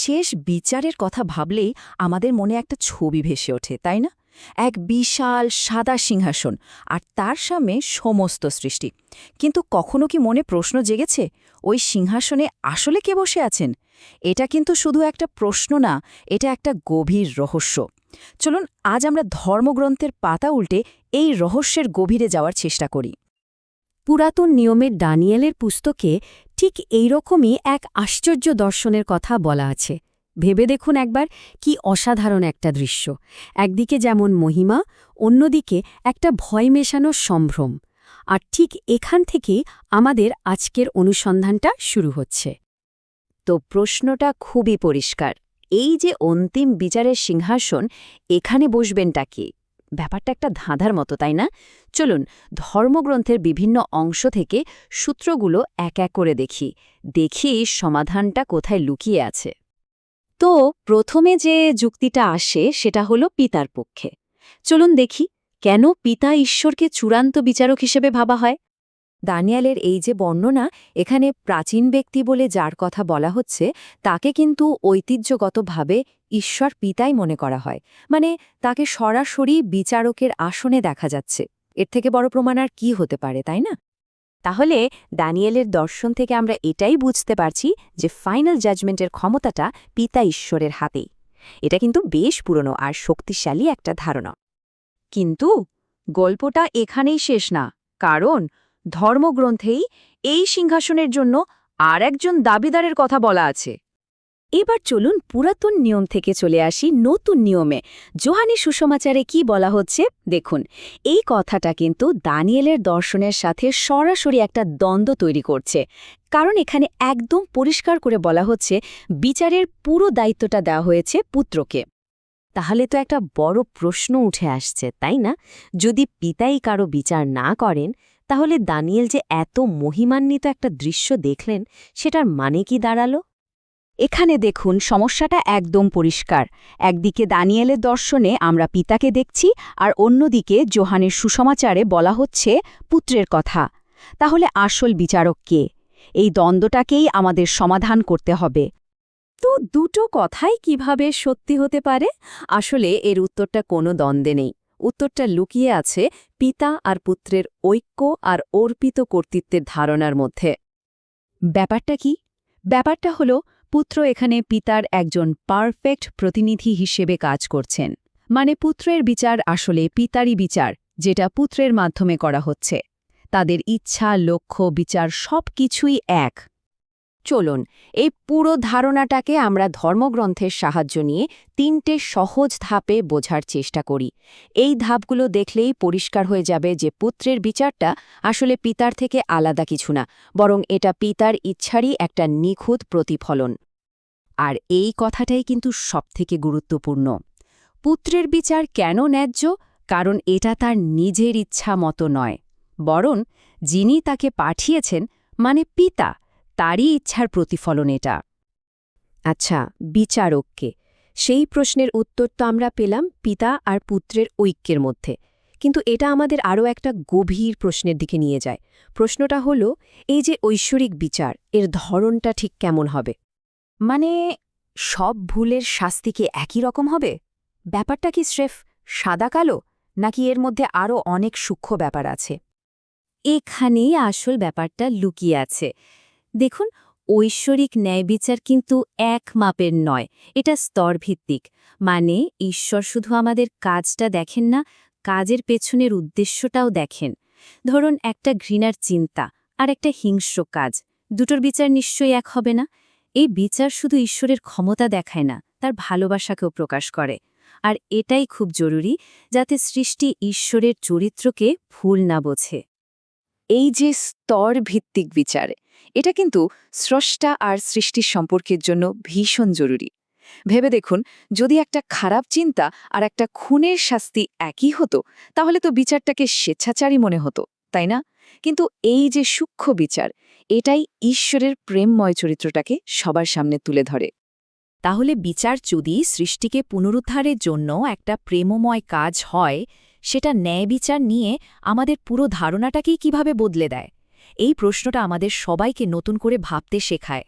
শেষ বিচারের কথা ভাবলেই আমাদের মনে একটা ছবি ভেসে ওঠে, তাই না? এক বিশাল সাদা সিংহাসন আর তার সামনে সমস্ত সৃষ্টি। কিন্তু কখনো কি মনে প্রশ্ন জেগেছে, ওই সিংহাসনে আসলে কে বসে আছেন? এটা কিন্তু শুধু একটা প্রশ্ন না, এটা একটা গভীর রহস্য। চলুন, আজ আমরা ধর্মগ্রন্থের পাতা উল্টে এই রহস্যের গভীরে যাওয়ার চেষ্টা করি। পুরাতন নিয়মের ডানিয়েলের পুস্তকে ঠিক এইরকমই এক আশ্চর্য দর্শনের কথা বলা আছে। ভেবে দেখুন একবার কি অসাধারণ একটা দৃশ্য। একদিকে যেমন মহিমা, অন্যদিকে একটা ভয় মেশানো সম্ভ্রম। আর ঠিক এখান থেকেই আমাদের আজকের অনুসন্ধানটা শুরু হচ্ছে। তো প্রশ্নটা খুবই পরিষ্কার। এই যে অন্তিম বিচারের সিংহাসন, এখানে বসবেনটা কি? ব্যাপারটা একটা ধাঁধার মতো, তাই না? চলুন, ধর্মগ্রন্থের বিভিন্ন অংশ থেকে সূত্রগুলো এক এক করে দেখি। দেখি সমাধানটা কোথায় লুকিয়ে আছে। তো, প্রথমে যে যুক্তিটা আসে, সেটা হলো পিতার পক্ষে। চলুন দেখি, কেন পিতা ঈশ্বরকে চূড়ান্ত বিচারক হিসেবে ভাবা হয়? দানিয়ালের এই যে বর্ণনা, এখানে প্রাচীন ব্যক্তি বলে যার কথা বলা হচ্ছে, তাকে কিন্তু ঐতিহ্যগতভাবে ঈশ্বর পিতাই মনে করা হয়। মানে তাকে সরাসরি বিচারকের আসনে দেখা যাচ্ছে। এর থেকে বড় প্রমাণ আর কি হতে পারে, তাই না? তাহলে দানিয়েলের দর্শন থেকে আমরা এটাই বুঝতে পারছি যে ফাইনাল জাজমেন্টের ক্ষমতাটা পিতা ঈশ্বরের হাতেই। এটা কিন্তু বেশ পুরনো আর শক্তিশালী একটা ধারণা। কিন্তু গল্পটা এখানেই শেষ না। কারণ ধর্মগ্রন্থেই এই সিংহাসনের জন্য আর একজন দাবিদারের কথা বলা আছে। এবার চলুন পুরাতন নিয়ম থেকে চলে আসি নতুন নিয়মে। জোহানি সুসমাচারে কি বলা হচ্ছে? দেখুন, এই কথাটা কিন্তু দানিয়েলের দর্শনের সাথে সরাসরি একটা দ্বন্দ্ব তৈরি করছে। কারণ এখানে একদম পরিষ্কার করে বলা হচ্ছে, বিচারের পুরো দায়িত্বটা দেওয়া হয়েছে পুত্রকে। তাহলে তো একটা বড় প্রশ্ন উঠে আসছে, তাই না? যদি পিতাই কারও বিচার না করেন তাহলে দানিয়েল যে এত মহিমান্বিত একটা দৃশ্য দেখলেন, সেটার মানে কি দাঁড়াল? এখানে দেখুন, সমস্যাটা একদম পরিষ্কার। একদিকে দানিয়েলের দর্শনে আমরা পিতাকে দেখছি, আর অন্যদিকে জোহানের সুসমাচারে বলা হচ্ছে পুত্রের কথা। তাহলে আসল বিচারক কে? এই দ্বন্দ্বটাকেই আমাদের সমাধান করতে হবে। তো দুটো কথাই কীভাবে সত্যি হতে পারে? আসলে এর উত্তরটা কোনো দ্বন্দ্বে নেই। উত্তরটা লুকিয়ে আছে পিতা আর পুত্রের ঐক্য আর অর্পিত কর্তৃত্বের ধারণার মধ্যে। ব্যাপারটা কি? ব্যাপারটা হলো, পুত্র এখানে পিতার একজন পারফেক্ট প্রতিনিধি হিসেবে কাজ করছেন। মানে পুত্রের বিচার আসলে পিতারই বিচার, যেটা পুত্রের মাধ্যমে করা হচ্ছে। তাদের ইচ্ছা, লক্ষ্য, বিচার সব কিছুই এক। চলুন, এই পুরো ধারণাটাকে আমরা ধর্মগ্রন্থের সাহায্য নিয়ে তিনটে সহজ ধাপে বোঝার চেষ্টা করি। এই ধাপগুলো দেখলেই পরিষ্কার হয়ে যাবে যে পুত্রের বিচারটা আসলে পিতার থেকে আলাদা কিছু না, বরং এটা পিতার ইচ্ছারই একটা নিখুঁত প্রতিফলন। আর এই কথাটাই কিন্তু সবথেকে গুরুত্বপূর্ণ। পুত্রের বিচার কেন ন্যায্য? কারণ এটা তার নিজের ইচ্ছা মতো নয়। বরং যিনি তাকে পাঠিয়েছেন মানে পিতা তারই ইচ্ছার প্রতিফলন এটা। আচ্ছা বিচারককে। সেই প্রশ্নের উত্তর তো আমরা পেলাম পিতা আর পুত্রের ঐক্যের মধ্যে। কিন্তু এটা আমাদের আরও একটা গভীর প্রশ্নের দিকে নিয়ে যায়। প্রশ্নটা হলো, এই যে ঐশ্বরিক বিচার, এর ধরনটা ঠিক কেমন হবে? মানে সব ভুলের শাস্তি কি একই রকম হবে? ব্যাপারটা কি স্রেফ সাদা কালো, নাকি এর মধ্যে আরও অনেক সূক্ষ্ম ব্যাপার আছে? এখানেই আসল ব্যাপারটা লুকিয়ে আছে। দেখুন, ঐশ্বরিক ন্যায়বিচার কিন্তু এক মাপের নয়, এটা স্তরভিত্তিক। মানে ঈশ্বর শুধু আমাদের কাজটা দেখেন না, কাজের পেছনের উদ্দেশ্যটাও দেখেন। ধরুন, একটা ঘৃণার চিন্তা আর একটা হিংস্র কাজ, দুটোর বিচার নিশ্চয়ই এক হবে না? এই বিচার শুধু ঈশ্বরের ক্ষমতা দেখায় না, তার ভালোবাসাকেও প্রকাশ করে। আর এটাই খুব জরুরি, যাতে সৃষ্টি ঈশ্বরের চরিত্রকে ভুল না বোঝে। এই যে স্তর ভিত্তিক বিচার, এটা কিন্তু স্রষ্টা আর সৃষ্টির সম্পর্কের জন্য ভীষণ জরুরি। ভেবে দেখুন, যদি একটা খারাপ চিন্তা আর একটা খুনের শাস্তি একই হতো, তাহলে তো বিচারটাকে স্বেচ্ছাচারী মনে হতো, তাই না? কিন্তু এই যে সূক্ষ্ম বিচার, এটাই ঈশ্বরের প্রেমময় চরিত্রটাকে সবার সামনে তুলে ধরে। তাহলে বিচার যদি সৃষ্টিকে পুনরুদ্ধারের জন্য একটা প্রেমময় কাজ হয় সেটা ন্যায় বিচার নিয়ে আমাদের পুরো ধারণাটাকেই কীভাবে বদলে দেয়? এই প্রশ্নটা আমাদের সবাইকে নতুন করে ভাবতে শেখায়।